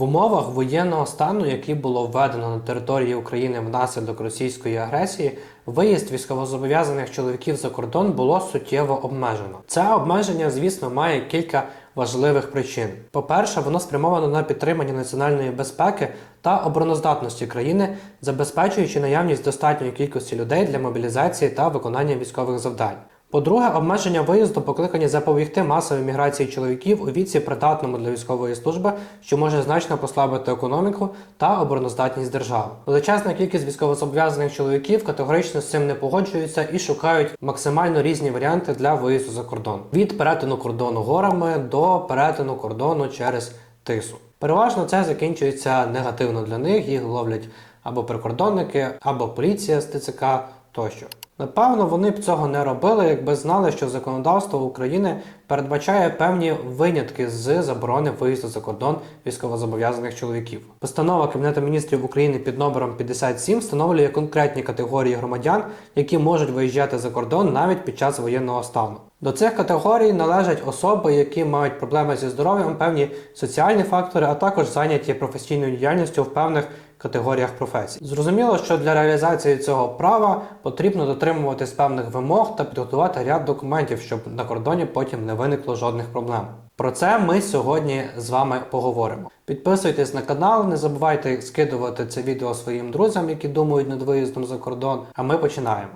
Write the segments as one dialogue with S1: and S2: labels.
S1: В умовах воєнного стану, який було введено на території України внаслідок російської агресії, виїзд військовозобов'язаних чоловіків за кордон було суттєво обмежено. Це обмеження, звісно, має кілька важливих причин. По-перше, воно спрямовано на підтримання національної безпеки та обороноздатності країни, забезпечуючи наявність достатньої кількості людей для мобілізації та виконання військових завдань. По-друге, обмеження виїзду покликані запобігти масовій міграції чоловіків у віці придатному для військової служби, що може значно послабити економіку та обороноздатність держави. Величезна кількість військовозобов'язаних чоловіків категорично з цим не погоджуються і шукають максимально різні варіанти для виїзду за кордон від перетину кордону горами до перетину кордону через тису. Переважно це закінчується негативно для них. Їх ловлять або прикордонники, або поліція з ТЦК тощо. Напевно, вони б цього не робили, якби знали, що законодавство України передбачає певні винятки з заборони виїзду за кордон військовозобов'язаних чоловіків. Постанова Кабінету міністрів України під номером 57 встановлює конкретні категорії громадян, які можуть виїжджати за кордон навіть під час воєнного стану. До цих категорій належать особи, які мають проблеми зі здоров'ям, певні соціальні фактори, а також зайняті професійною діяльністю в певних категоріях професій. Зрозуміло, що для реалізації цього права потрібно дотримуватись певних вимог та підготувати ряд документів, щоб на кордоні потім не виникло жодних проблем. Про це ми сьогодні з вами поговоримо. Підписуйтесь на канал, не забувайте скидувати це відео своїм друзям, які думають над виїздом за кордон. А ми починаємо.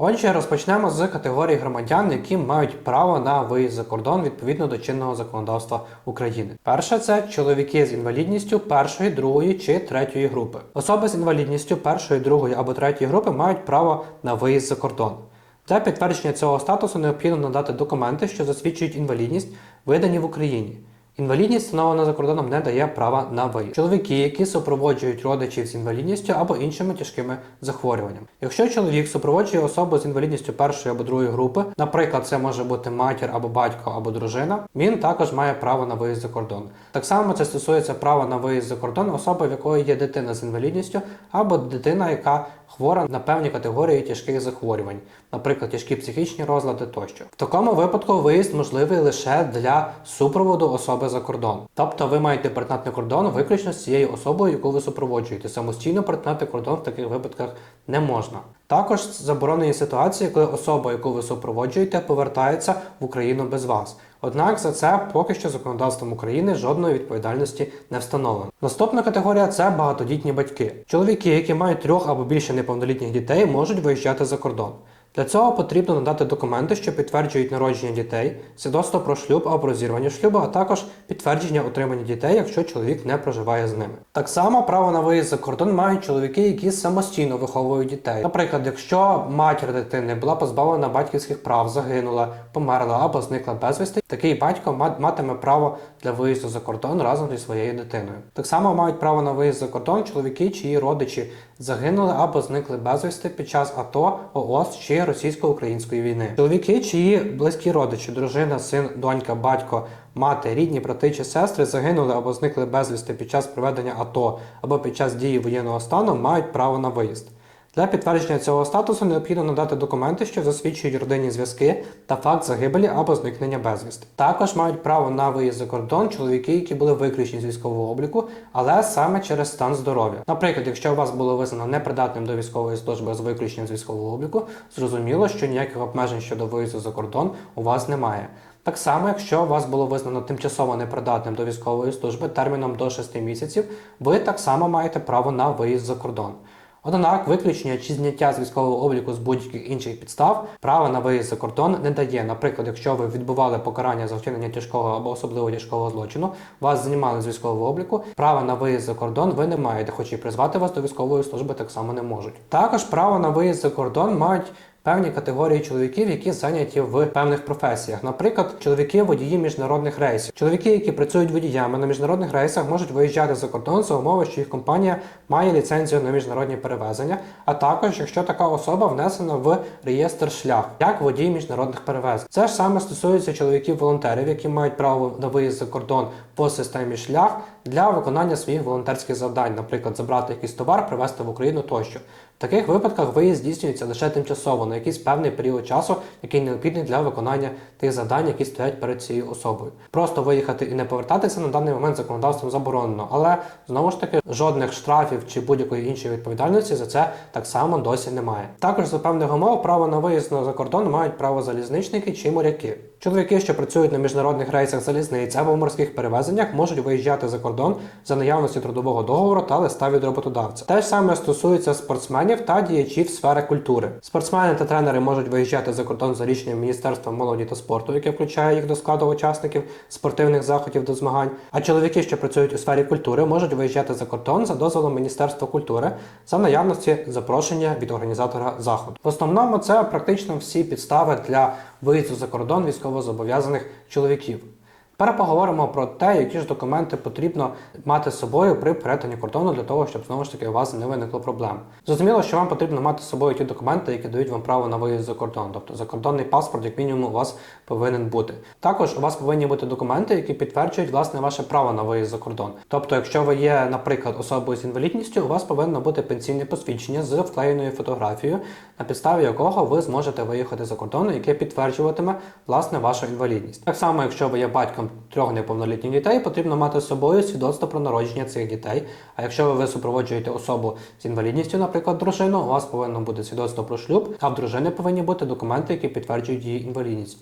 S1: Отже, розпочнемо з категорії громадян, які мають право на виїзд за кордон відповідно до чинного законодавства України. Перше це чоловіки з інвалідністю першої, другої чи третьої групи. Особи з інвалідністю першої, другої або третьої групи мають право на виїзд за кордон. Для підтвердження цього статусу необхідно надати документи, що засвідчують інвалідність, видані в Україні. Інвалідність, встановлена за кордоном, не дає права на виїзд. Чоловіки, які супроводжують родичів з інвалідністю або іншими тяжкими захворюваннями. Якщо чоловік супроводжує особу з інвалідністю першої або другої групи, наприклад, це може бути матір або батько або дружина, він також має право на виїзд за кордон. Так само це стосується права на виїзд за кордон особи, в якої є дитина з інвалідністю, або дитина, яка хвора на певні категорії тяжких захворювань, наприклад, тяжкі психічні розлади тощо. В такому випадку виїзд можливий лише для супроводу особи за кордон. Тобто ви маєте перетнати кордон виключно з цією особою, яку ви супроводжуєте. Самостійно перетнати кордон в таких випадках не можна. Також заборонені ситуації, коли особа, яку ви супроводжуєте, повертається в Україну без вас. Однак за це поки що законодавством України жодної відповідальності не встановлено. Наступна категорія це багатодітні батьки. Чоловіки, які мають трьох або більше неповнолітніх дітей, можуть виїжджати за кордон. Для цього потрібно надати документи, що підтверджують народження дітей, свідоцтво про шлюб або розірвання шлюбу, а також підтвердження отримання дітей, якщо чоловік не проживає з ними. Так само право на виїзд за кордон мають чоловіки, які самостійно виховують дітей. Наприклад, якщо матір дитини була позбавлена батьківських прав, загинула, померла або зникла безвісти, такий батько матиме право для виїзду за кордон разом зі своєю дитиною. Так само мають право на виїзд за кордон чоловіки, чиї родичі загинули або зникли безвісти під час АТО, ООС чи російсько-української війни. Чоловіки, чиї близькі родичі, дружина, син, донька, батько, мати, рідні, брати чи сестри загинули або зникли безвісти під час проведення АТО або під час дії воєнного стану, мають право на виїзд. Для підтвердження цього статусу необхідно надати документи, що засвідчують родинні зв'язки та факт загибелі або зникнення безвісти. Також мають право на виїзд за кордон чоловіки, які були виключені з військового обліку, але саме через стан здоров'я. Наприклад, якщо вас було визнано непридатним до військової служби з виключенням з військового обліку, зрозуміло, що ніяких обмежень щодо виїзду за кордон у вас немає. Так само, якщо вас було визнано тимчасово непридатним до військової служби терміном до 6 місяців, ви так само маєте право на виїзд за кордон. Однак виключення чи зняття з військового обліку з будь-яких інших підстав права на виїзд за кордон не дає. Наприклад, якщо ви відбували покарання за вчинення тяжкого або особливо тяжкого злочину, вас знімали з військового обліку, права на виїзд за кордон ви не маєте, хоч і призвати вас до військової служби так само не можуть. Також право на виїзд за кордон мають певні категорії чоловіків, які зайняті в певних професіях. Наприклад, чоловіки водії міжнародних рейсів. Чоловіки, які працюють водіями на міжнародних рейсах, можуть виїжджати за кордон за умови, що їх компанія має ліцензію на міжнародні перевезення, а також якщо така особа внесена в реєстр шлях як водій міжнародних перевезень. Це ж саме стосується чоловіків-волонтерів, які мають право на виїзд за кордон по системі шлях для виконання своїх волонтерських завдань, наприклад, забрати якийсь товар, привезти в Україну тощо. В таких випадках виїзд здійснюється лише тимчасово на якийсь певний період часу, який необхідний для виконання тих завдань, які стоять перед цією особою. Просто виїхати і не повертатися на даний момент законодавством заборонено, але знову ж таки жодних штрафів чи будь-якої іншої відповідальності за це так само досі немає. Також за певних умов право на виїзд за кордон мають право залізничники чи моряки. Чоловіки, що працюють на міжнародних рейсах залізниць або в морських перевезеннях, можуть виїжджати за кордон за наявності трудового договору та листа від роботодавця. Те ж саме стосується спортсменів та діячів сфери культури. Спортсмени та тренери можуть виїжджати за кордон за рішенням Міністерства молоді та спорту, яке включає їх до складу учасників спортивних заходів до змагань. А чоловіки, що працюють у сфері культури, можуть виїжджати за кордон за дозволом Міністерства культури за наявності запрошення від організатора заходу. В основному це практично всі підстави для виїзду за кордон військовозобов'язаних чоловіків. Тепер поговоримо про те, які ж документи потрібно мати з собою при перетині кордону для того, щоб знову ж таки у вас не виникло проблем. Зрозуміло, що вам потрібно мати з собою ті документи, які дають вам право на виїзд за кордон. Тобто закордонний паспорт, як мінімум, у вас повинен бути. Також у вас повинні бути документи, які підтверджують власне ваше право на виїзд за кордон. Тобто, якщо ви є, наприклад, особою з інвалідністю, у вас повинно бути пенсійне посвідчення з вклеєною фотографією, на підставі якого ви зможете виїхати за кордон, яке підтверджуватиме власне вашу інвалідність. Так само, якщо ви є батьком трьох неповнолітніх дітей, потрібно мати з собою свідоцтво про народження цих дітей. А якщо ви супроводжуєте особу з інвалідністю, наприклад, дружину, у вас повинно бути свідоцтво про шлюб, а в дружини повинні бути документи, які підтверджують її інвалідність.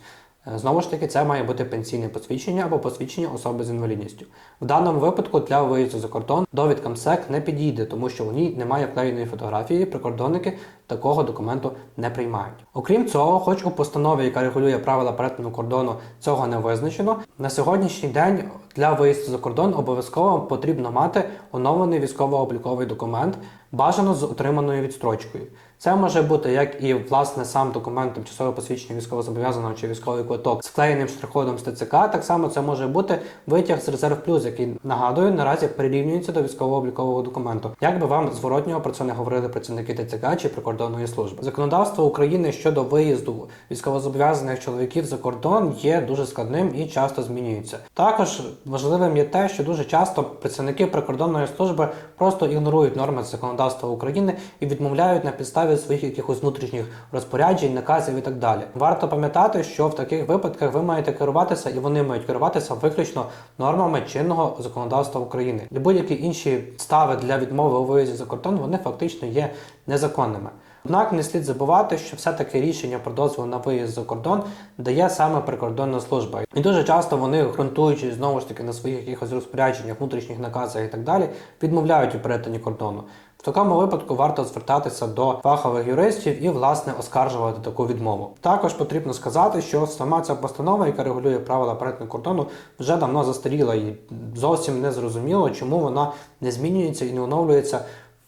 S1: Е, Знову ж таки, це має бути пенсійне посвідчення або посвідчення особи з інвалідністю. В даному випадку для виїзду за кордон довідка МСЕК не підійде, тому що у ній немає вклеєної фотографії. Прикордонники такого документу не приймають. Окрім цього, хоч у постанові, яка регулює правила перетину кордону, цього не визначено. На сьогоднішній день для виїзду за кордон обов'язково потрібно мати оновлений військово-обліковий документ, бажано з отриманою відстрочкою. Це може бути як і власне сам документ тимчасове посвідчення військовозобов'язаного чи військовий квиток з вклеєним штрих-кодом з ТЦК. Так само це може бути витяг з резерв плюс, який нагадую наразі прирівнюється до військово-облікового документу. Як би вам зворотнього про це не говорили працівники ТЦК чи прикордонної служби? Законодавство України щодо виїзду військовозобов'язаних чоловіків за кордон є дуже складним і часто змінюється. Також важливим є те, що дуже часто працівники прикордонної служби просто ігнорують норми законодавства України і відмовляють на підставі своїх якихось внутрішніх розпоряджень, наказів і так далі. Варто пам'ятати, що в таких випадках ви маєте керуватися, і вони мають керуватися виключно нормами чинного законодавства України. І будь-які інші стави для відмови у виїзді за кордон вони фактично є незаконними. Однак не слід забувати, що все-таки рішення про дозвіл на виїзд за кордон дає саме прикордонна служба. І дуже часто вони, ґрунтуючись знову ж таки на своїх якихось розпорядженнях, внутрішніх наказах і так далі, відмовляють у перетині кордону. В такому випадку варто звертатися до фахових юристів і, власне, оскаржувати таку відмову. Також потрібно сказати, що сама ця постанова, яка регулює правила перетину кордону, вже давно застаріла і зовсім не зрозуміло, чому вона не змінюється і не оновлюється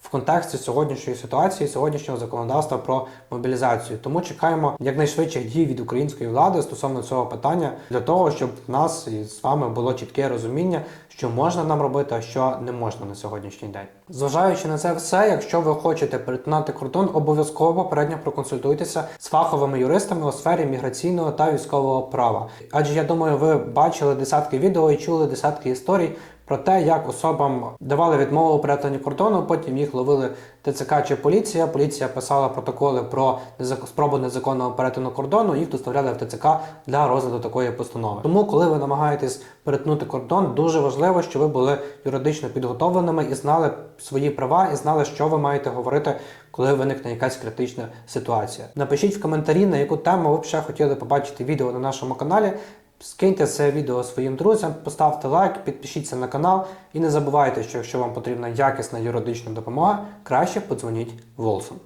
S1: в контексті сьогоднішньої ситуації, сьогоднішнього законодавства про мобілізацію. Тому чекаємо якнайшвидших дій від української влади стосовно цього питання для того, щоб в нас і з вами було чітке розуміння, що можна нам робити, а що не можна на сьогоднішній день. Зважаючи на це все, якщо ви хочете перетинати кордон, обов'язково попередньо проконсультуйтеся з фаховими юристами у сфері міграційного та військового права. Адже я думаю, ви бачили десятки відео і чули десятки історій про те, як особам давали відмову у перетині кордону, потім їх ловили ТЦК чи поліція. Поліція писала протоколи про спробу незаконного перетину кордону, їх доставляли в ТЦК для розгляду такої постанови. Тому, коли ви намагаєтесь перетнути кордон, дуже важливо, щоб ви були юридично підготовленими і знали свої права, і знали, що ви маєте говорити, коли виникне якась критична ситуація. Напишіть в коментарі, на яку тему ви б ще хотіли побачити відео на нашому каналі. Скиньте це відео своїм друзям, поставте лайк, підпишіться на канал і не забувайте, що якщо вам потрібна якісна юридична допомога, краще подзвоніть Волсом.